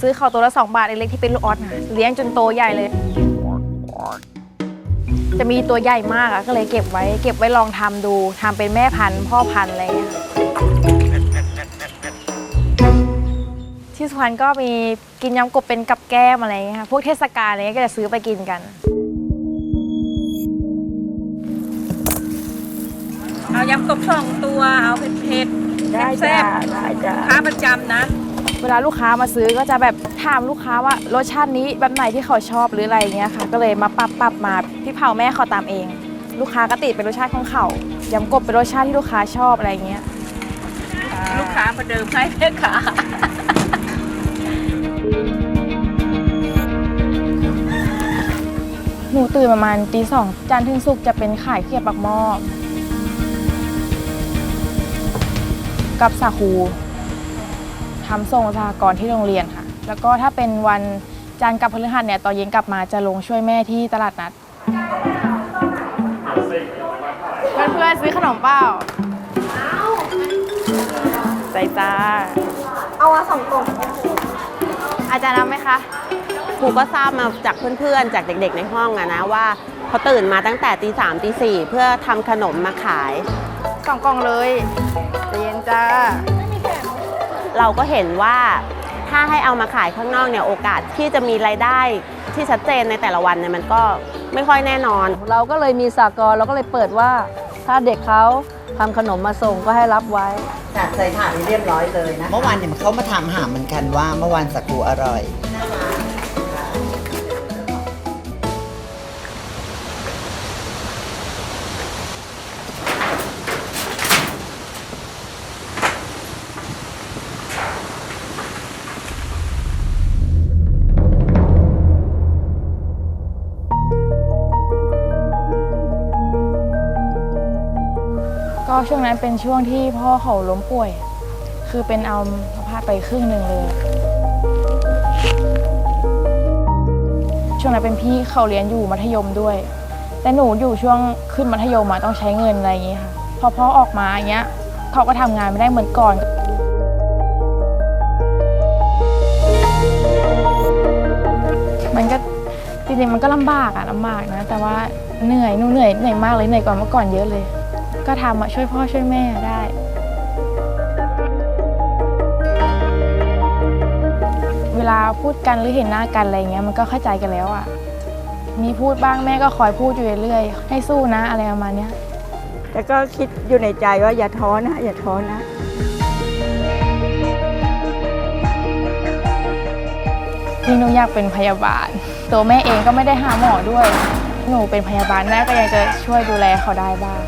ซื้อเขาตัวละ2บาทเล็กๆที่เป็นลูกออสนะเลี้ยงจนโตใหญ่เลย จะมีตัวใหญ่มากอะก็เลยเก็บไว้ เก็บไว้ลองทำดูทำเป็นแม่พันธุ์พ่อพันธุ์อะไรอย่างเงี้ยค่ะที่สุพรรณก็มีกินยำกบเป็นกับแก้มอะไรอย่างเงี้ยค่ะพวกเทศกาลอะไรเงี้ยก็จะซื้อไปกินกัน เอายำกบสองตัว เอาเผ็ดๆได้แซ่จ้าบได้จ้าๆค้าประจำนะ เวลาลูกค้ามาซื้อก็จะแบบถามลูกค้าว่ารสชาตินี้แบบไหนที่เขาชอบหรืออะไรอย่างเงี้ยค่ะ ก็เลยมาปรับปรับมาพี่เผาแม่เขาตามเอง ลูกค้าก็ติดเป็นรสชาติของเขายำกบเป็นรสชาติที่ลูกค้าชอบอะไรอย่างเงี้ยลูกค้าประเดิมให้แม่ค้าหนูตื่นประมาณตีสองจันทร์ถึงศุกร์จะเป็นขายเขียบปักหม้อกับสาคู ทำส่งสหกรณ์ที่โรงเรียนค่ะ แล้วก็ถ้าเป็นวันจันทร์กับพฤหัสเนี่ยตอนเย็นกลับมาจะลงช่วยแม่ที่ตลาดนัด เพื่อนๆซื้อขนมเปล่าใจจ้า เอามาสองกล่องอาจารย์รับไหมคะ ครูก็ทราบมาจากเพื่อนๆ จากเด็กๆในห้องอะนะว่าเขาตื่นมาตั้งแต่ตีสามตีสี่เพื่อทำขนมมาขายสองกล่องเลยใจเย็นจ้า เราก็เห็นว่าถ้าให้เอามาขายข้างนอกเนี่ยโอกาสที่จะมีรายได้ที่ชัดเจนในแต่ละวันเนี่ยมันก็ไม่ค่อยแน่นอน เราก็เลยมีสากลเราก็เลยเปิดว่าถ้าเด็กเขาทำขนมมาส่งก็ให้รับไว้ จัดใส่ถาดให้เรียบร้อยเลยนะ เมื่อวานเนี่ยเขามาถามหาเหมือนกันว่าเมื่อวานสักกูอร่อย ก็ช่วงนั้นเป็นช่วงที่พ่อเขาล้มป่วย คือเป็นเอาพาดไปครึ่งหนึ่งเลย ช่วงนั้นเป็นพี่เขาเรียนอยู่มัธยมด้วย แต่หนูอยู่ช่วงขึ้นมัธยมมาต้องใช้เงินอะไรอย่างงี้ค่ะพอพ่อออกมาอย่างเงี้ยเขาก็ทำงานไม่ได้เหมือนก่อนมันก็จริงๆมันก็ลำบากอะลำบากนะ แต่ว่าเหนื่อยหนูเหนื่อยเหนื่อยมากเลยเหนื่อยกว่าเมื่อก่อนเยอะเลย ก็ทำอะช่วยพ่อช่วยแม่ได้ เวลาพูดกันหรือเห็นหน้ากันอะไรเงี้ยมันก็เข้าใจกันแล้วอะมีพูดบ้างแม่ก็คอยพูดอยู่เรื่อยๆให้สู้นะอะไรประมาณเนี้ยแต่ก็คิดอยู่ในใจว่าอย่าท้อนะ อย่าท้อนะ ที่หนูอยากเป็นพยาบาล ตัวแม่เองก็ไม่ได้หาหมอด้วย หนูเป็นพยาบาลแม่ก็ยังจะช่วยดูแลเขาได้บ้าง